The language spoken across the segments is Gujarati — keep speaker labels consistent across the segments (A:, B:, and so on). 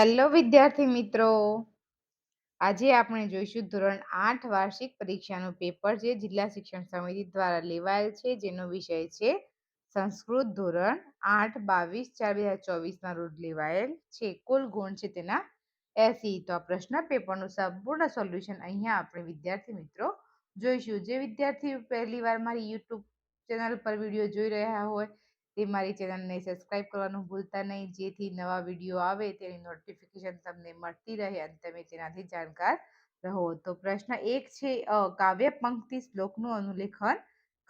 A: હેલો વિદ્યાર્થી મિત્રો. આજે આપણે જોઈશું ધોરણ આઠ વાર્ષિક પરીક્ષાનું પેપર જે જિલ્લા શિક્ષણ સમિતિ દ્વારા લેવાયેલ છે, જેનો વિષય છે સંસ્કૃત ધોરણ આઠ બાવીસ ચાર બે હજાર ચોવીસના રોજ લેવાયેલ છે. કુલ ગુણ છે તેના એસી. તો આ પ્રશ્ન પેપરનું સંપૂર્ણ સોલ્યુશન અહીંયા આપણે વિદ્યાર્થી મિત્રો જોઈશું. જે વિદ્યાર્થી પહેલી વાર મારી યુટ્યુબ ચેનલ પર વીડિયો જોઈ રહ્યા હોય તે મારી ચેનલને સબસ્ક્રાઇબ કરવાનું ભૂલતા નહીં. જેથી નવા વીડિયો આવે તેની નોટિફિકેશન તમને મળતી રહે અને તમે તેનાથી જાણકાર રહો. તો પ્રશ્ન એક છે કાવ્ય પંક્તિ શ્લોકનું અનુલેખન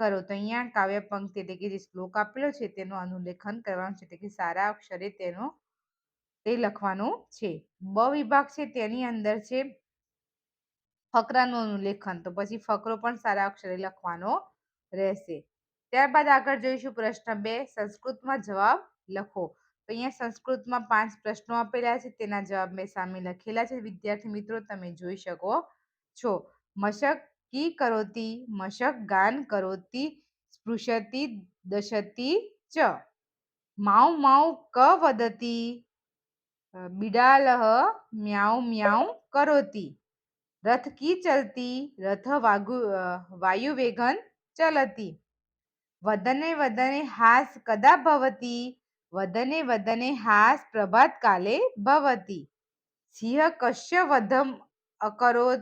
A: કરો. તો અહીંયા કાવ્ય પંક્તિ એટલે કે જે શ્લોક આપેલો છે તેનું અનુલેખન કરવાનું છે. એટલે કે સારા અક્ષરે તેનો, તે લખવાનું છે. બ વિભાગ છે તેની અંદર છે ફકરાનું અનુલેખન. તો પછી ફકરો પણ સારા અક્ષરે લખવાનો રહેશે. ત્યારબાદ આગળ જોઈશું પ્રશ્ન બે, સંસ્કૃતમાં જવાબ લખો. તો અહીંયા સંસ્કૃતમાં પાંચ પ્રશ્નો આપેલા છે, તેના જવાબ મેં સામે લખેલા છે. વિદ્યાર્થી મિત્રો, તમે જોઈ શકો છો. મશક કી કરોતી, મશક ગાન કરોતી, સ્પૃશતી દશતી ચ. માઉ માઉ ક વદતી બિડાલહ મ્યાઉ મ્યાઉ કરોતી. રથ કી ચલતી, રથ વાગુ વાયુ વેગન ચલતી. વદને વદને હાસ કદા ભવતી? વદને વદને હાસ પ્રભાત કાલે ભવતી. સિંહ કશ્ય વધમ અકરોત?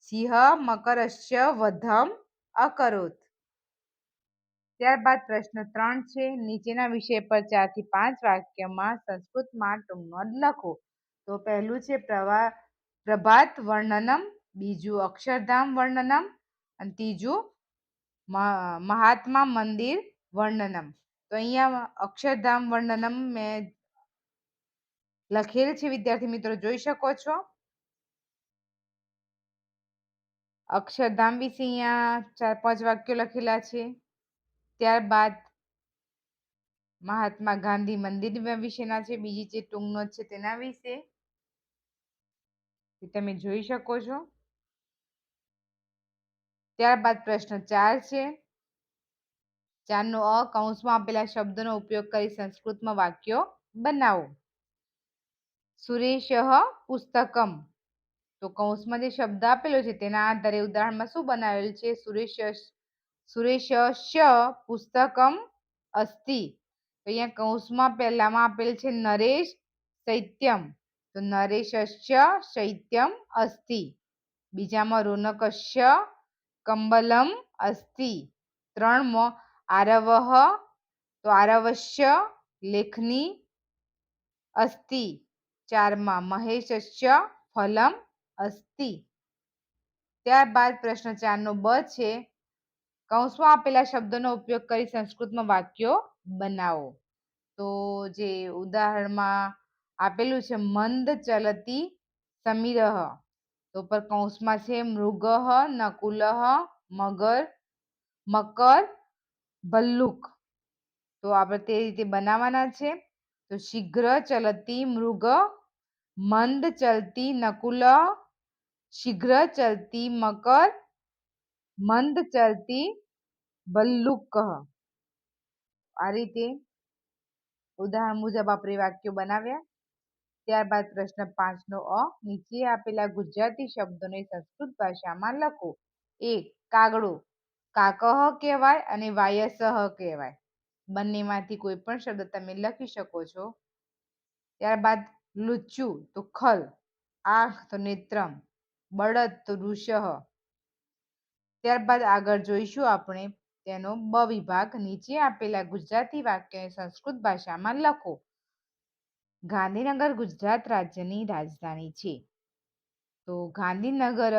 A: સિંહ મકરશ્ય વધમ અકરોત? ત્યારબાદ પ્રશ્ન ત્રણ છે. નીચેના વિષય પર ચારથી પાંચ વાક્યમાં સંસ્કૃતમાં ટૂંકનોંધ લખો. તો પહેલું છે પ્રવા, પ્રભાત વર્ણનમ, બીજું અક્ષરધામ વર્ણનમ, અને ત્રીજું મહાત્મા મંદિર વર્ણનમ. તો અહીંયા અક્ષરધામ વર્ણનમ મેં લખેલ છે. વિદ્યાર્થી મિત્રો, જોઈ શકો છો. અક્ષરધામ વિશે અહીંયા ચાર, પાંચ વાક્યો લખેલા છે. ત્યારબાદ મહાત્મા ગાંધી મંદિર વિશેના છે. બીજી જે ટૂંકનો છે તેના વિશે. તમે જોઈ શકો છો. ત્યારબાદ પ્રશ્ન ચાર છે. ચારનો અ, કૌંસમાં આપેલા શબ્દનો ઉપયોગ કરી સંસ્કૃતમાં વાક્યો બનાવો. સુરેશ પુસ્તકમ. તો કૌંસમાં જે શબ્દ આપેલો છે તેના આધારે ઉદાહરણમાં શું બનાવેલ છે? સુરેશ સુરેશ પુસ્તકમ અસ્તિ. તો અહીંયા કૌંસમાં પહેલામાં આપેલ છે નરેશ શૈત્યમ તો નરેશસ્ય શૈત્યમ અસ્તિ. બીજામાં રોનકસ્ય કંબલમ અસ્તિ ત્રણમાં આરવહ તો આરવશ્ય લેખની અસ્તિ ચારમાં મહેશસ્ય ફલમ અસ્તિ ત્યારબાદ પ્રશ્ન ચારનો બ છે, કૌંસમાં આપેલા શબ્દોનો ઉપયોગ કરી સંસ્કૃતમાં વાક્યો બનાવો. તો જે ઉદાહરણમાં આપેલું છે, મંદ ચલતી સમીરહ. તો પર કૌંસમાં છે મૃગ નકુલ મગર મકર ભલ્લુક તો આપણે તે રીતે બનાવવાના છે. તો શીઘ્ર ચલતી મૃગ, મંદ ચલતી નકુલ, શીઘ્ર ચલતી મકર, મંદ ચલતી ભલ્લુક આ રીતે ઉદાહરણ મુજબ આપણે વાક્યો બનાવ્યા. ત્યારબાદ પ્રશ્ન પાંચનો અ, નીચે આપેલા ગુજરાતી શબ્દોને સંસ્કૃત ભાષામાં લખો. એક કાગડો. કાકહ કહેવાય અને વાયસહ કહેવાય. બંનેમાંથી કોઈ પણ શબ્દ તમે લખી શકો છો. ત્યારબાદ લુચ્ચું તો ખલ, આંખ તો નેત્રમ, બળદ તો ઋષહ. ત્યારબાદ આગળ જોઈશું આપણે તેનો બ વિભાગ. નીચે આપેલા ગુજરાતી વાક્યને સંસ્કૃત ભાષામાં લખો. ગાંધીનગર ગુજરાત રાજ્યની રાજધાની છે. તો ગાંધીનગર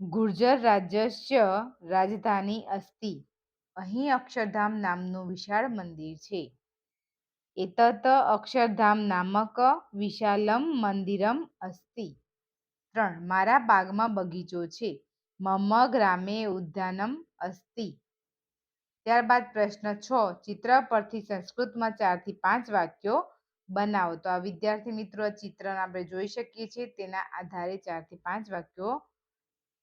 A: ગુર્જર રાજ્ય રાજધાની અસ્તિ. અહીં અક્ષરધામ નામનું વિશાળ મંદિર છે. એતત અક્ષરધામ નામક વિશાલમ મંદિરમ અસ્તિ. ત્રણ, મારા બાગમાં બગીચો છે. મમ ગ્રામે ઉદ્યાનમ અસ્તિ. ત્યારબાદ પ્રશ્ન છ, ચિત્ર પરથી સંસ્કૃતમાં ચારથી પાંચ વાક્યો બનાવો. તો આ વિદ્યાર્થી મિત્રો ચિત્રને આપણે જોઈ શકીએ છીએ. તેના આધારે ચારથી પાંચ વાક્યો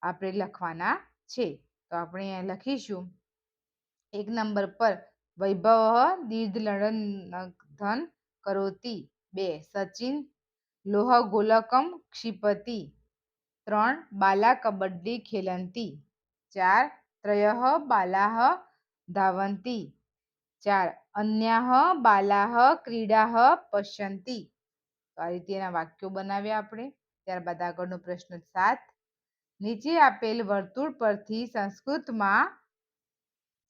A: આપણે લખવાના છે. તો આપણે અહીંયા લખીશું. એક નંબર પર, વૈભવ દીર્ઘ લડન ધન કરોતી. બે, સચિન લોહ ગોલકમ ક્ષિપતિ. ત્રણ, બાલા કબડ્ડી ખેલંતી. ચાર, ત્રય બાલાહ ધાવંતી. ચાર. અન્યાહ બાલાહ ક્રીડાહ પશ્યંતી. તો આ રીતે એના વાક્યો બનાવ્યા આપણે. ત્યારબાદ આગળનો પ્રશ્ન સાત. નીચે આપેલ વર્તુળ પરથી સંસ્કૃતમાં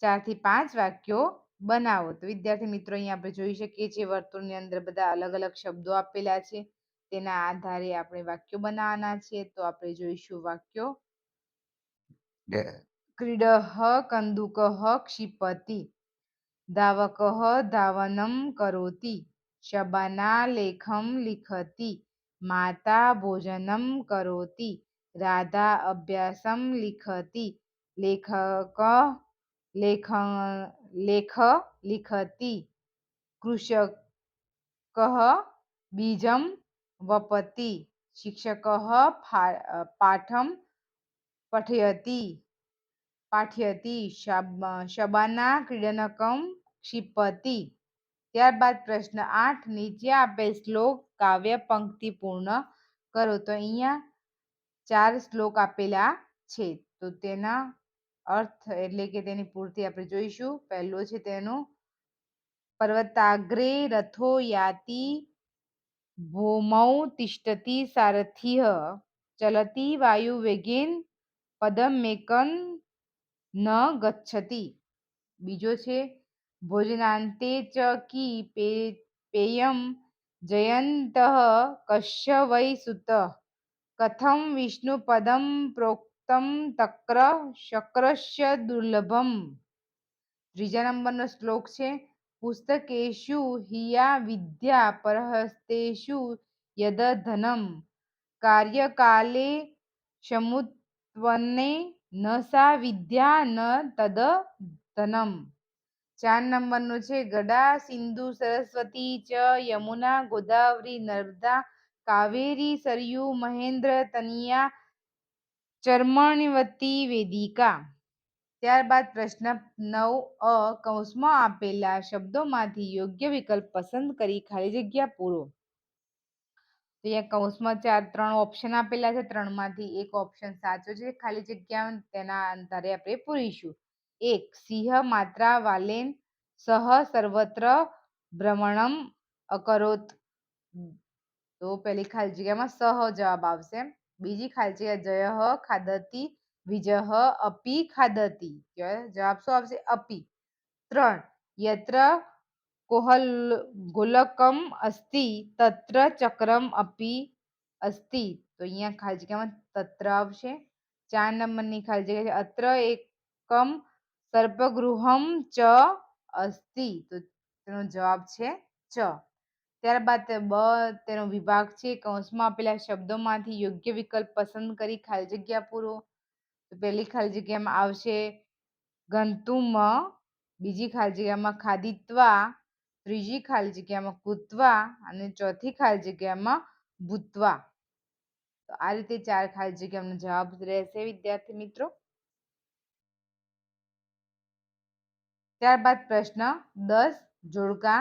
A: ચારથી પાંચ વાક્યો બનાવો. તો વિદ્યાર્થી મિત્રો અહીંયા આપણે જોઈ શકીએ છીએ વર્તુળની અંદર બધા અલગ અલગ શબ્દો આપેલા છે. તેના આધારે આપણે વાક્યો બનાવવાના છે. તો આપણે જોઈશું વાક્યો. ક્રીડહ હ ક્ષિપતિ. ધાવકઃ ધાવનમ કરોતિ, શબાના લેખમ લિખતિ, માતા ભોજનમ કરોતિ, રાધા અભ્યાસમ લિખતિ, લેખક, લેખ લેખ बीजं કૃષક બીજમ फा શિક્ષક પાઠમ पाठयति પાઠ્યતિ શબાના ક્રીડનકમ ક્ષિપતિ ત્યારબાદ પ્રશ્ન આઠ, નીચે આપેલ શ્લોક કાવ્ય પંક્તિ પૂર્ણ કરો. તો અહીંયા ચાર શ્લોક આપેલા છે. તો તેના અર્થ એટલે કે તેની પૂર્તિ આપણે જોઈશું. પહેલો છે તેનો, પર્વતાગ્રે રથો યાતિ ભૌમૌ તિષ્ઠતિ સારથિઃ ચલતી વાયુ વેગેન પદમેકન ન ગચ્છતી. બીજો છે ભોજનાંતે ચ કી પેયમ જયંતઃ કશ્ય વૈ સુત કથમ विष्णुपदं પ્રોક્તમ તક્ર शक्रस्य દુર્લભમ ત્રીજા નંબરનો શ્લોક છે પુસ્તકેશુ હિયા વિદ્યા પરહસ્તેશુ યદધનમ કાર્યકાલે સમુત્પન્ને ન સા વિદ્યા ન તદ ધનમ ચાર નંબરનું છે, ગડા, સિંધુ, સરસ્વતી, ચ, યમુના, ગોદાવરી, નર્મદા, કાવેરી, સરયુ, મહેન્દ્ર, તનિયા, ચર્મણવતી, વેદિકા. ત્યારબાદ પ્રશ્ન નવ, અ, કૌંસમાં આપેલા શબ્દોમાંથી યોગ્ય વિકલ્પ પસંદ કરી ખાલી જગ્યા પૂરો. તો અહીંયા કૌંસમાં ચાર, ત્રણ ઓપ્શન આપેલા છે, ત્રણમાંથી એક ઓપ્શન સાચો છે, ખાલી જગ્યા તેના અંતરે આપણે પૂરીશું. એક સિંહ માત્રા વાલેન સહ સર્વત્ર ભ્રમણમ અકરોત તો પેલી ખાલી જગ્યામાં સહ જવાબ આવશે બીજી ખાલી જગ્યા જય ખાદતી વિજહ અપી ખાદતી જવાબ શું આવશે અપી ત્રણ યત્ર કોહલ ગોલકમ અસ્તિ તત્ર ચક્રમ અપી અસ્તિ તો અહીંયા ખાલી જગ્યામાં તત્ર આવશે ચાર નંબરની ખાલી જગ્યા છે અત્ર એકમ સર્પગૃહમ ચ અસ્તિ. તો તેનો જવાબ છે ચ. ત્યારબાદ બ તેનો વિભાગ છે કૌંસમાં આપેલા શબ્દોમાંથી યોગ્ય વિકલ્પ પસંદ કરી ખાલી જગ્યા પૂરો. તો પહેલી ખાલી જગ્યામાં આવશે ગંતુમ, બીજી ખાલી જગ્યામાં ખાદિત્વા, ત્રીજી ખાલી જગ્યામાં કૂતવા અને ચોથી ખાલી જગ્યામાં ભૂતવા. તો આ રીતે ચાર ખાલી જગ્યાનો જવાબ રહેશે વિદ્યાર્થી મિત્રો. ત્યારબાદ પ્રશ્ન દસ, જોડકા,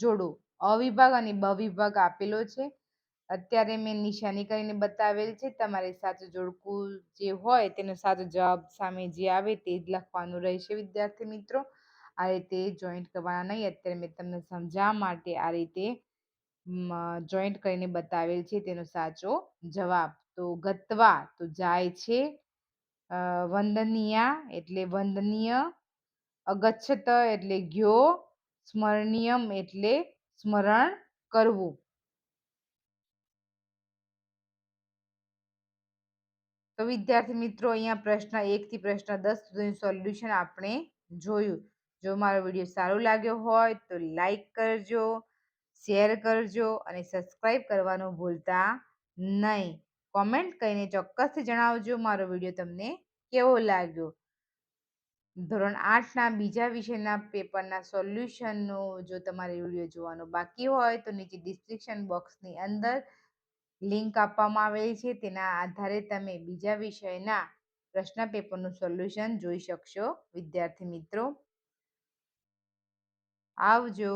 A: જોડો. અવિભાગ અને બ વિભાગ આપેલો છે. અત્યારે મેં નિશાની કરીને બતાવેલ છે. તમારે સાચું જોડકું જે હોય તેનો સાચો જવાબ સામે જે આવે તે જ લખવાનું રહેશે, વિદ્યાર્થી મિત્રો. આ રીતે જોઈન્ટ કરવાના નહીં. અત્યારે મેં તમને સમજાવવા માટે આ રીતે જોઈન્ટ કરીને બતાવેલ છે તેનો સાચો જવાબ. તો ગતવા તો જાય છે વંદનીયા એટલે વંદનીય અગચ્છત એટલે ગયો, સ્મરણીયમ એટલે સ્મરણ કરવું. તો વિદ્યાર્થી મિત્રો, અહીંયા પ્રશ્ન એકથી પ્રશ્ન દસ સુધીનું સોલ્યુશન આપણે જોયું. જો મારો વીડિયો સારો લાગ્યો હોય તો લાઈક કરજો, શેર કરજો અને સબસ્ક્રાઈબ કરવાનું ભૂલતા નહીં. કોમેન્ટ કરીને ચોક્કસથી જણાવજો મારો વીડિયો તમને કેવો લાગ્યો. ધોરણ આઠના બીજા વિષયના પેપરના સોલ્યુશનનો જો તમારે વીડિયો જોવાનો બાકી હોય, તો નીચે ડિસ્ક્રિપ્શન બોક્સની અંદર લિંક આપવામાં આવેલી છે. તેના આધારે તમે બીજા વિષયના પ્રશ્ન પેપરનું સોલ્યુશન જોઈ શકશો. વિદ્યાર્થી મિત્રો, આવજો.